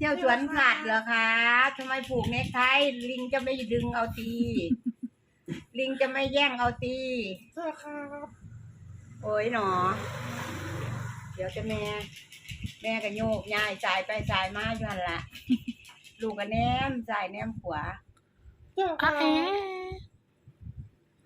เที่ยวสวนสัตว์เหรอคะทำไมผูกเนคไทลิงจะไม่ดึงเอาตี ลิงจะไม่แย่งเอาตีใช่ครับโอ้ยหนอ เดี๋ยวจะแม่ แม่กับโยกยายจ่ายไปจ่ายมาอยู่หันละ ลูกกับแนมจ่ายแนมขวาใช่คอะรับเอ๊ะ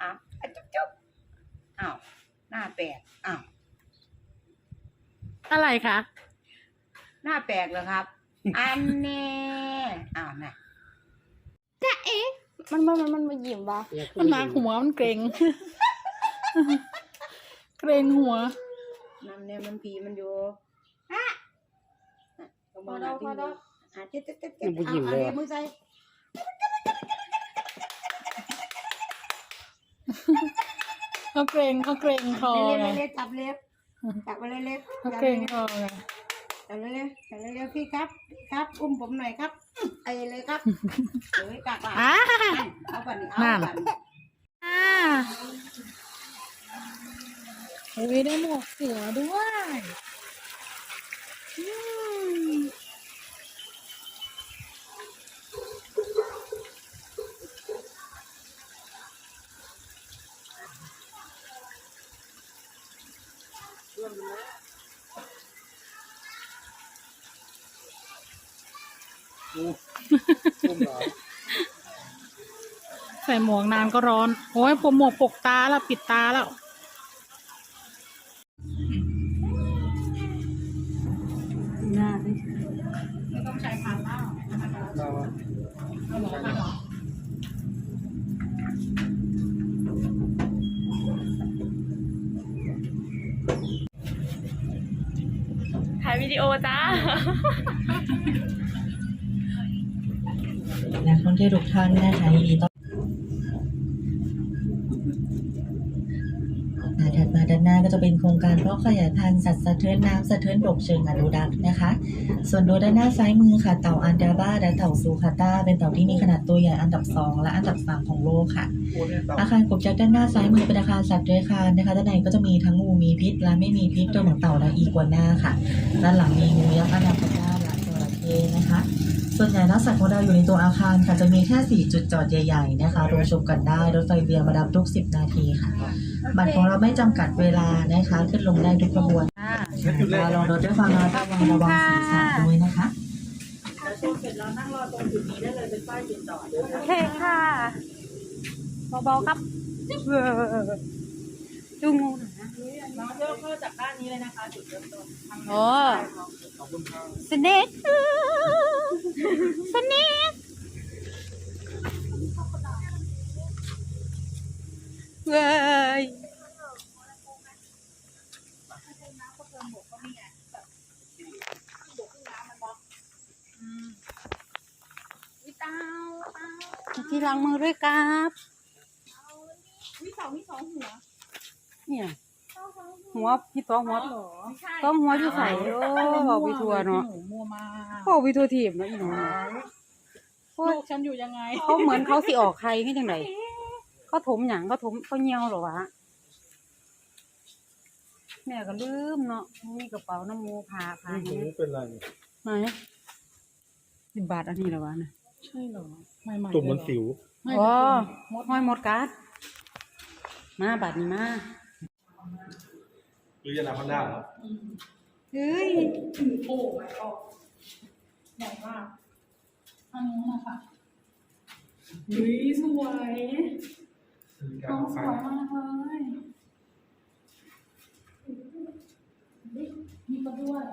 อ้าวอะจุ๊บจุ๊บอ้าวหน้าแปลกอ้าวอะไรคะ หน้าแปลกเหรอครับ อันแน่อ้าวน่ะมันมันมันมันมาหยิบวะมันมาหัวมันเกรงเกรงหัวนั่นเนี่ยมันผีมันอยู่ฮะพอพอดดออกกพพออดดออกกอะเจ็ดเจ็ดเจ็ดยังบ่ยิ้มเลยอาอะอามือใส่เขาเกรงเขาเกรงคอเล็บไงเล็บจับเล็บจับไปเลยเล็บเขาเกรงคอไงจับ เลยเล็บจับเลยเล็บพี่ครับพี่ครับ อุ้มผมหน่อยครับไอ้เลยครับเฮ้ยกากว่าอ่า เอาปั่นเอานั่น ปั่นอ่าโอ้ยได้หมวกเสือด้วยอืม อุ้มเหรอ ใส่หมวกนานก็ร้อน โอ้ยผมหมวกปกตาแล้ว ปิดตาแล้ว หน้าดิไม่ต้องใช้พันแล้วเราอะเอาหมอพันหรอถ่ายวิดีโอจ้า นักท่ องเที่ยวทุกท่านนะคะยินดีต้อนอ่าถัดมาด้านหน้าก็จะเป็นโครงการเพาะขยายพันธุ์สัตว์สะเทือนน้ำสะเทือนบกเชิงอนุรักษ์นะคะ ส่วนโดยด้านหน้าซ้ายมือค่ะเต่าอันดาบ้าและเต่าซูคาต้าเป็นเต่าที่มีขนาดตัวใหญ่อันดับ 2 และอันดับ 3 ของโลกค่ะโอ้เนี่ยต่ออาคารกบจากด้านหน้าซ้ายมือเป็นอาคารสัตว์เลื้อยคลานนะคะด้านในก็จะมีทั้งงูมีพิษและไม่มีพิษตัวเหมือนเต่าและอีกัวน่าค่ะ ด้านหลังมีงูยักษ์อนาคอนดาและจระเข้นะคะ ส่วนใหญ่นักสัตว์ของเราอยู่ในตัวอาคารค่ะจะมีแค่ 4 จุดจอดใหญ่ๆนะคะรวมชมกันได้รถไฟเวียมาดับทุก 10 นาทีค่ะ บัตรของเราไม่จำกัดเวลานะคะ ขึ้นลงได้ทุกขบวนเราลงรถด้วยความระมัดระวังระวังศีรษะด้วยนะคะโอเคค่ะเบาๆครับเออดูงูหน่อยนะน้องเลือกเข้าจากด้านนี้เลยนะคะ จุดเริ่มต้นโอ้ขอบคุณครับสเนก สเนกเว้ยที่ล้างมือด้วยครับเนี่ย หัวพี่ตัวหัวต้องหัวอยู่ใส่โอ้บอกไปทัวเนาะหนูมัวมาบอกไปทัวทีบเนาะอีหนูโอ้ลูยกฉันอยู่ยังไงเขาเหมือนเขาสิออกใครนี่จังไดเขาถมหยังเขาถมเขาเหี่ยวเหรอวะแม่ก็ลืมเนาะมีกระเป๋าน้ำมูพาพานี่อย่างหูนี้เป็นไรเนี่ยไหนสิบบาทอันนี้เหรอวะนะใช่เหรอใหม่ๆตุ่มมันสิวไม่อ๋อมดห้อยหมดการ์ดมาบาทนี้มา หรือจะนาพันด้าเหรอเฮ้ยโอ้ไม่ออกใหญ่มากอันนู้นนะคะอุ้ยสวยซื้อน้องสฟัวยมากเลยมีก็ด้วย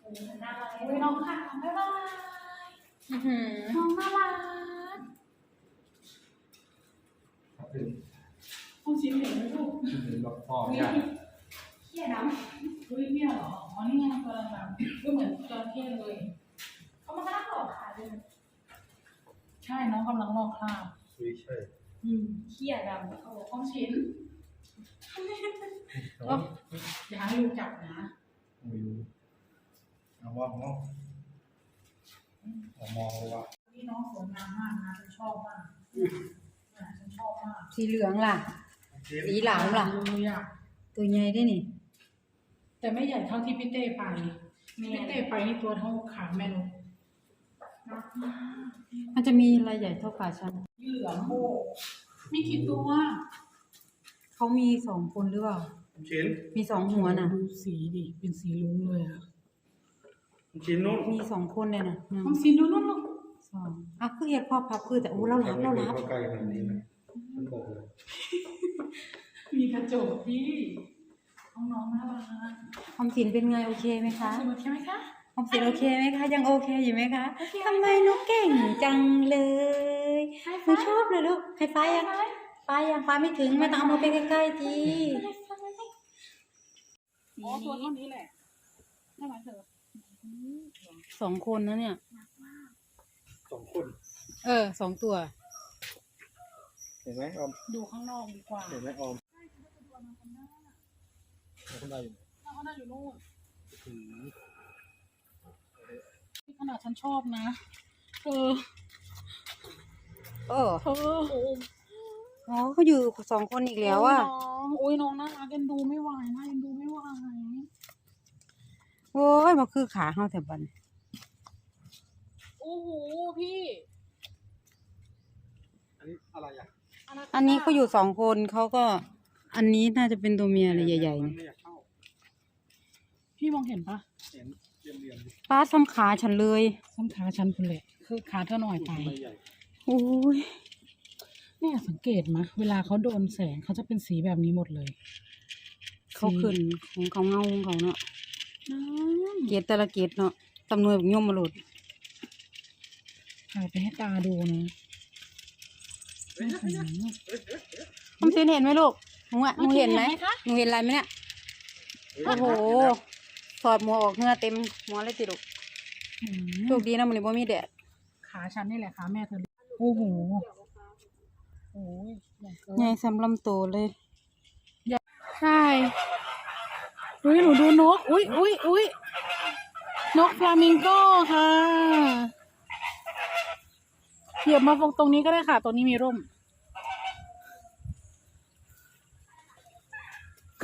โอ้ยน่ารักเลยน้องค่ะบ๊ายบายอื้อหือน้องน่ารักถึงคุณชิมเห็นไหมลูกถึงแบบพ่อเนี่ย เขี้ยน้ำเฮ้ยเนี่ยเหรอ อ๋อ นี่ไงตัวดำๆก็เหมือนจระเข้เลยเขามาล่าหลอกขายเลยใช่น้องกำลังลอกคราบคุยใช่อืมเขี้ยดำเขาบอกต้องชิ้นเนาะอย่าให้ลูกจับนะ ไม่รู้เอาว่าผมเอามองเลยว่านี่น้องสวยงามมากนะฉันชอบมากอะฉันชอบมากสีเหลืองล่ะ สีหลามล่ะเลยอะตัวใหญ่ได้นี่ แต่ไม่ใหญ่เท่าที่พี่เต้ไปพี่เต้ไปนี่ตัวเท่าขาแม่นกมันจะมีรายใหญ่เท่าป่าชันเหลืองโบมีกี่ตัวเขามีสองคนหรือเปล่าชิ้นมีสองหัวน่ะดูสีดิเป็นสีลุ้งเลยอะชิ้นนู้นมีสองคนเลยน่ะหนึ่งทำสีดูนู่นลูกสองอะคือเห็ดพอพับคือแต่โอ้เรารับเรารับเข้าใกล้ขนาดนี้นะมันบอกเลยมีกระจกพี่ น้องๆน่ารักออมสินเป็นไงโอเคไหมคะสวยใช่ไหมคะออมสินโอเคไหมคะ ยังโอเคอยู่ไหมคะทำไมหนุกเก่งจังเลยหนูชอบเลยลูกให้ฟ้ายังฟ้ายังฟ้าไม่ถึงไม่ต้องเอามือไปใกล้ๆทีอ๋อตัวเท่านี้แหละได้ไหมเธอสองคนนะเนี่ยสองคน เออสองตัว เห็นไหมออม ดูข้างนอกดีกว่า เห็นไหมออม แล้วคนได้อยู่ไหนน้องเขาน่าอยู่นู่นอืมนี่ขนาดฉันชอบนะเออเออเธอโอ้อ๋อเขาอยู่สองคนอีกแล้วอะน้องโอ้ยน้องน่ารักเอ็นดูไม่ไหวนะเอ็นดูไม่ไหวโอ้ยมาคือขาเฮาแต่บันโอ้โหพี่อันนี้อะไรอะอันนี้เขาอยู่สองคนเขาก็ อันนี้น่าจะเป็นตัวเมียอะไรใหญ่ๆมันเนี่ยไม่อยากเข้า พี่มองเห็นปะเห็นเรียมเรียมๆดิป้าซ้ำขาฉันเลยส้นขาฉันคุณแหละคือขาเธอหน่อยไป ทำไมใหญ่โอ้ยเนี่ยสังเกตมะ เวลาเขาโดนแสงเขาจะเป็นสีแบบนี้หมดเลยเขาขึ้นของเขาเงาของเขาเนาะ น้เกตแต่ละเกตเนาะตำนวยแบบย่อมมาหลุดำถ่ายไปให้ตาดูนะอื้อหือออมสินเห็นไหมลูกหนูอะหนูเห็นไหมหนูเห็นอะไรไหมเนี่ย โอ้โห ถอดหมวกออกเหงื่อเต็มหัวเลยติลูกอื้อโชคดีนะมันเลยบ่มีแดดขาฉันนี่แหละขาแม่เธอโอ้โหโอ้ยใหญ่เกินใหญ่สำลำโตเลยใช่อุ้ยหนูดูนกอุ้ยอุ้ยอุ้ยนกฟลามิงโก้ค่ะเหยียบมาตรงนี้ก็ได้ค่ะ ตรงนี้มีร่ม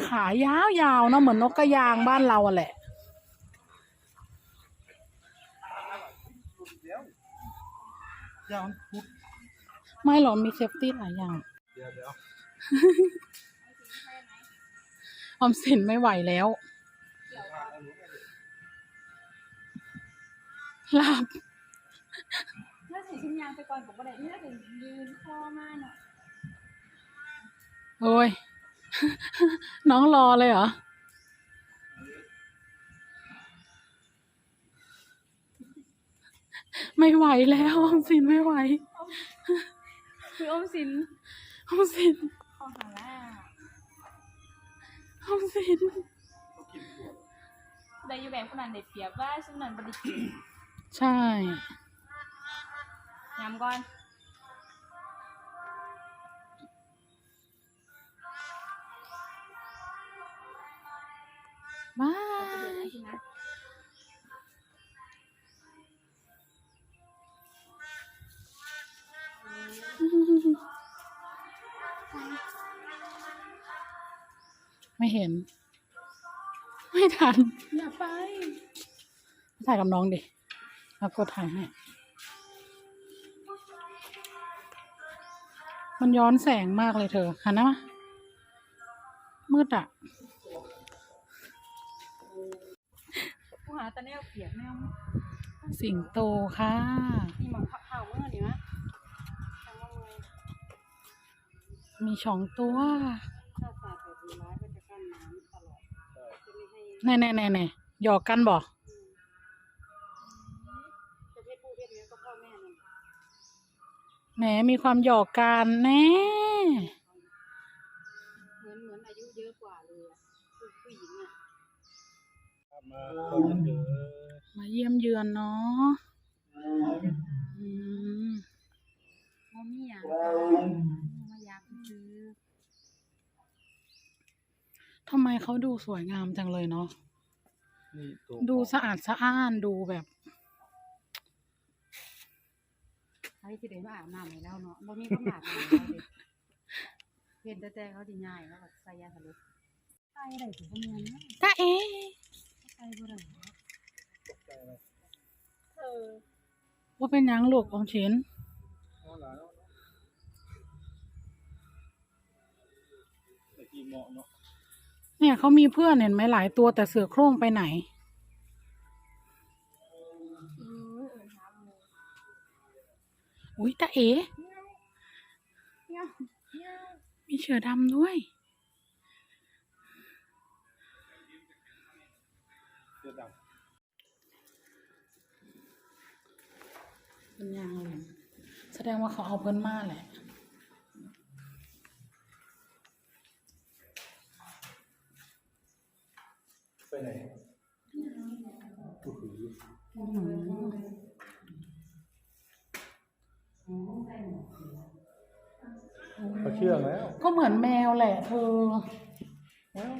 ขายาวยาวๆเนอะเหมือนนกกระยางบ้านเราอะแหละ ยาวพุดไม่หรอกมีเซฟตี้หลายอย่าง เดี๋ยวเดี๋ยวออมสินไม่ไหวแล้ว หลับถ้าใส่ชิ้นยางไปก่อนผมก็ได้นี่ถ้าเป็นยืนคอมาเนาะโอ้ย น้องรอเลยเหรอ ไม่ไหวแล้วออมสินไม่ไหวคืออมสินออมสินขอหาล่าออมสินได้อยู่แบบขนาดเด็ดเปรียบว่าสนันบไดิกินใช่ยำก่อน ไม่เห็น ไม่ทัน อย่าไป ถ่ายกับน้องดิ แล้วกดถ่ายให้ มันย้อนแสงมากเลยเธอหันหน้ามามืดอะผู้หาตะแนวเปียกแนวสิงโตค่ะนี่หมองเข่าเมื่อนี่มะทำว่าไงมีสองตัว แน่แน่แน่แน่หยอกกันบ่จะเพศผู้เพศเมียก็พ่อแม่นั่นแหมมีความหยอกกันแน่เหมือนเหมือนอายุเยอะกว่าเลยอะผู้ผู้หญิงอะมาคนเยอะมาเยี่ยมเยือนเนาะอืมมมี่อะมายากคือ ทำไมเขาดูสวยงามจังเลยเนาะนี่ตัวดูสะอาดสะอ้านดูแบบใครที่เดินมาอาบน้ำให้แล้วเนาะบ่มีคนอาบน้ำให้เราเลยเห็นแต่แต่เขาดีง่ายแล้วก็ใส่ยาทะลุใส่ได้ถึงก็เมียนนะตาเอ๋ใส่บ่ได้ตกใจอะไรเออว่าเป็นหยังลูกออมสินเอาหลานเอาเนาะแต่ที่เหมาะเนาะ เนี่ยเขามีเพื่อนเห็นไหมหลายตัวแต่เสือโคร่งไปไหน อุ้ยตาเอ๋มีเสือดำด้วยเสื้อดเป็นยังเลยแสดงว่าเขาเอาเพิ่นมาแหละ ไปไหนโอ้โหเขาเชื่องแล้ว ก็เหมือนแมวแหละเธอ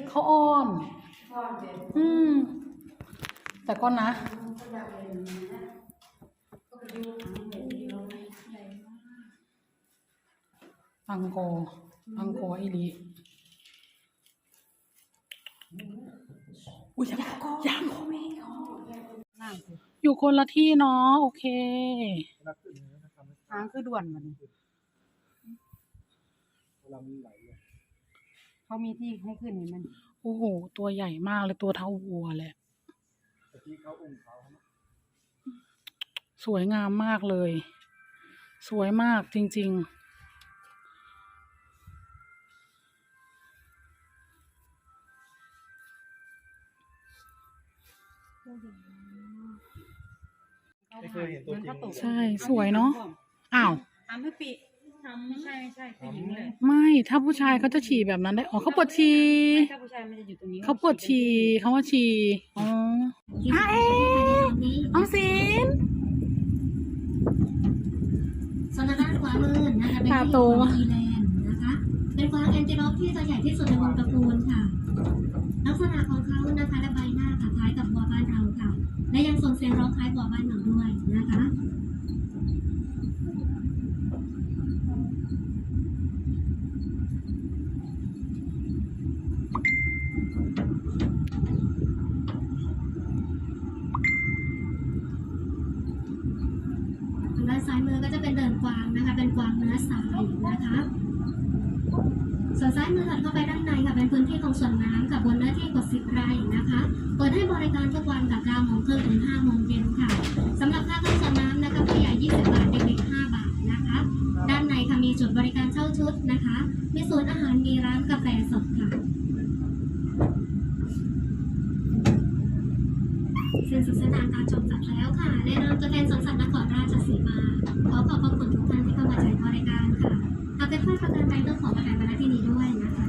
เขาอ้อน อืม แต่ก็นะ อังโกอร์อังโกอร์อีหลีอุ้ย ยังยังอยู่คนละที่เนาะโอเคนักขึ้นนะทางคือด่วนมันเวลามันไหลอะเขามีที่ให้ขึ้นเห็นมันโอ้โห ตัวใหญ่มากเลยตัวเท่าวัวเลยสวยงามมากเลย สวยมากจริง ไม่เคยเห็นตัวจริงๆใช่สวยเนาะอ้าว ทำให้ปีไม่ใช่ไม่ใช่ผู้หญิงเลยไม่ถ้าผู้ชายเขาจะฉี่แบบนั้นได้อ๋อเขาปวดฉี่ไม่ถ้าผู้ชายมันจะอยู่ตรงนี้เขาปวดฉี่เขาว่าฉี่อ๋ออะเอ๊ะออมสิน ส่วนทางด้านขวามือนะคะเป็นตาที่โตของอีแลนด์นะคะเป็นกวางแอนติโลปที่ตัวใหญ่ที่สุดในวงตระกูลค่ะ ลักษณะของเขานะคะและใบหน้าค่ะคล้ายกับวัวบ้านเราค่ะ และยังส่งเสียงร้องคล้ายวัวบ้านเราด้วยนะคะทางด้านซ้ายมือก็จะเป็นเดินกวางนะคะ เป็นกวางเนื้อสายนะคะ ส่วนซ้ายมือถัด เข้าไปด้านในค่ะเป็นพื้นที่ของสวนน้ำกับบนเนื้อที่กว่า10ไร่นะคะเปิดให้บริการทุกวันกับ9โมงครึ่งถึง5โมงเย็นค่ะสำหรับค่าเข้าสวนน้ำนะคะผู้ใหญ่20 บาทเด็กๆ5บาทนะคะ ด้านในค่ะมีจุดบริการเช่าชุดนะคะ มีศูนย์อาหารมีร้านกาแฟสดค่ะเส้นสุดเส้นทางการชมจัดแล้วค่ะในนามตัวแทนสวนสัตว์นครราชสีมาขอขอบพระคุณทุกท่านที่เข้ามาใช้บริการค่ะหากเป็นข้อประการใดต้องขอประทานมาณที่นี้ด้วยนะคะ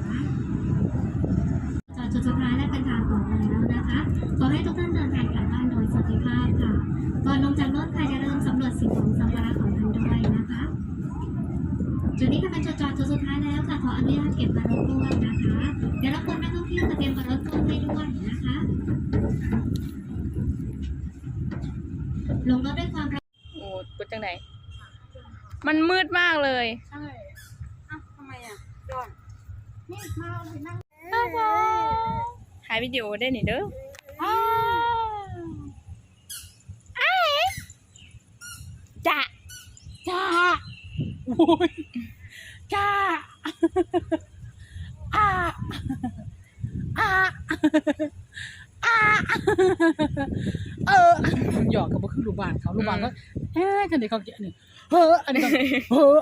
จอดจุดสุดท้าย และเป็นทางต่อไปแล้วนะคะ ขอให้ทุกท่านเดินทางกลับบ้านโดยสวัสดิภาพค่ะ ก่อนลงจากรถค่ะจะเริ่าลืมสำรวจสิ่งของสัมภาระของท่านด้วยนะคะ จุดนี้ค่ะเป็นจุดจอดจุดสุดท้ายแล้วค่ะขออนุญาตเก็บมารถด้วยนะคะ เดี๋ยวรบกวนนักท่องเที่ยวมาเตรียมมารถพ่วงให้ด้วยนะคะ ลงรถด้วยความระโอ้กดจังไหนมันมืดมากเลย ใช่อ้าวทำไมอะย้อนนี่มาเอาไปนั่งถ่า ยวิดีโอได้นี่เด้ออ้าวจ้ะจ้าโอ้ยจ้าอ่าอ่าอ่าเออหยอกกับบ่คือลูกบ้านเขาลูกบ้านก็เอ๊ะกันเด็กเขาเกี่ยนี่เฮ้ออันนี้ก็เฮ้อ